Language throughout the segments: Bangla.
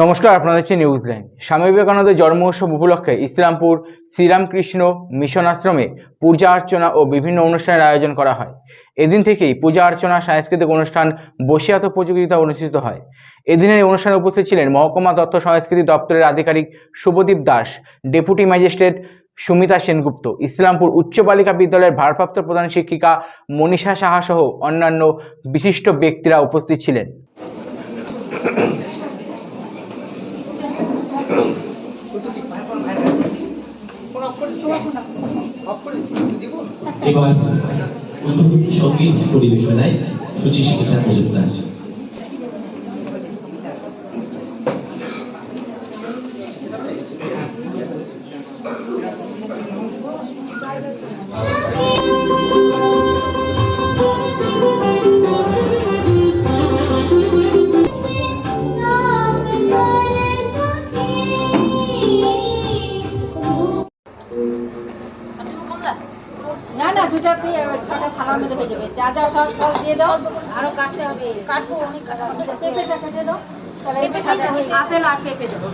নমস্কার, আপনারা হচ্ছে নিউজ লাইন স্বামী বিবেকানন্দের জন্ম উৎসব উপলক্ষে ইসলামপুর শ্রীরামকৃষ্ণ মিশন আশ্রমে পূজা অর্চনা ও বিভিন্ন অনুষ্ঠানের আয়োজন করা হয়। এদিন থেকেই পূজা অর্চনা, সাংস্কৃতিক অনুষ্ঠান, বসিয়াত প্রতিযোগিতা অনুষ্ঠিত হয়। এদিনের এই অনুষ্ঠানে উপস্থিত ছিলেন মহকুমা তথ্য সংস্কৃতি দপ্তরের আধিকারিক শুভদীপ দাস, ডেপুটি ম্যাজিস্ট্রেট সুমিতা সেনগুপ্ত, ইসলামপুর উচ্চ বালিকা বিদ্যালয়ের ভারপ্রাপ্ত প্রধান শিক্ষিকা মনীষা সাহা সহ অন্যান্য বিশিষ্ট ব্যক্তিরা উপস্থিত ছিলেন। এবার উপস্থিতি সংগীত পরিবেশনায় সুচিশিক্ষা মজুমদার না না দুটা ছটা থালার মধ্যে হয়ে যাবে। যা যা সব সব দিয়ে দাও। আরও কাটতে হবে। কাটবো অনেক পেঁপেটা কেটে দাও। আপেল আর পেঁপে দেবো।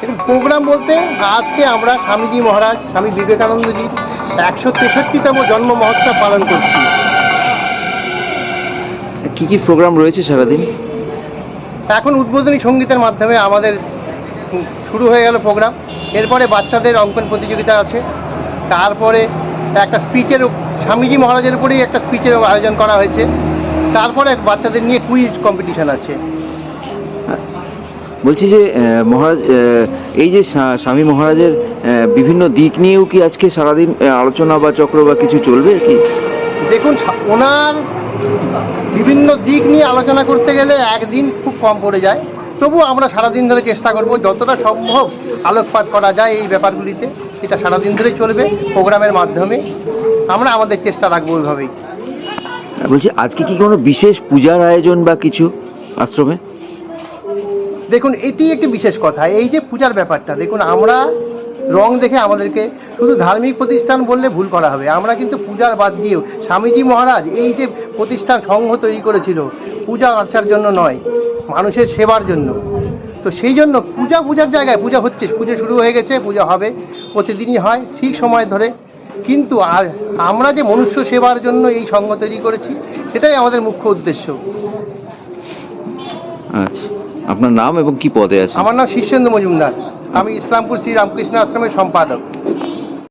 দেখুন প্রোগ্রাম বলতে আজকে আমরা স্বামীজি মহারাজ স্বামী বিবেকানন্দজির একশো তেষট্টিতম জন্ম মহোৎসব পালন করছি। কি কি প্রোগ্রাম রয়েছে সারাদিন? এখন উদ্বোধনী সঙ্গীতের মাধ্যমে আমাদের শুরু হয়ে গেল প্রোগ্রাম। এরপরে বাচ্চাদের অঙ্কন প্রতিযোগিতা আছে। তারপরে একটা স্পিচের স্বামীজি মহারাজের উপরেই একটা স্পিচের আয়োজন করা হয়েছে। তারপরে বাচ্চাদের নিয়ে কুইজ কম্পিটিশান আছে। বলছি যে মহারাজ এই যে স্বামী মহারাজের বিভিন্ন দিক নিয়েও কি আজকে সারাদিন আলোচনা বা চক্র বা কিছু চলবে কি? দেখুন ওনার বিভিন্ন দিক নিয়ে আলোচনা করতে গেলে একদিন খুব কম পড়ে যায়। তবু আমরা সারাদিন ধরে চেষ্টা করব যতটা সম্ভব আলোকপাত করা যায় এই ব্যাপারগুলিতে। এটা সারাদিন ধরেই চলবে প্রোগ্রামের মাধ্যমে। আমরা আমাদের চেষ্টা রাখব ওইভাবেই। বলছি আজকে কি কোনো বিশেষ পূজার আয়োজন বা কিছু আশ্রমে? দেখুন এটি একটি বিশেষ কথা। এই যে পূজার ব্যাপারটা দেখুন আমরা রং দেখে আমাদেরকে শুধু ধার্মিক প্রতিষ্ঠান বললে ভুল করা হবে। আমরা কিন্তু পূজার বাদ দিয়েও স্বামীজি মহারাজ এই যে প্রতিষ্ঠান সংঘ তৈরি করেছিল পূজা আর্চার জন্য নয় মানুষের সেবার জন্য। তো সেই জন্য পূজা পূজার জায়গায় পূজা হচ্ছে পুজো শুরু হয়ে গেছে পূজা হবে প্রতিদিনই হয় ঠিক সময় ধরে। কিন্তু আ- আমরা যে মনুষ্য সেবার জন্য এই সংঘ তৈরি করেছি সেটাই আমাদের মুখ্য উদ্দেশ্য। আচ্ছা। আপনার নাম এবং কি পদে আছে আমার নাম শীর্ষেন্দু মজুমদার। আমি ইসলামপুর শ্রী রামকৃষ্ণ আশ্রমের সম্পাদক।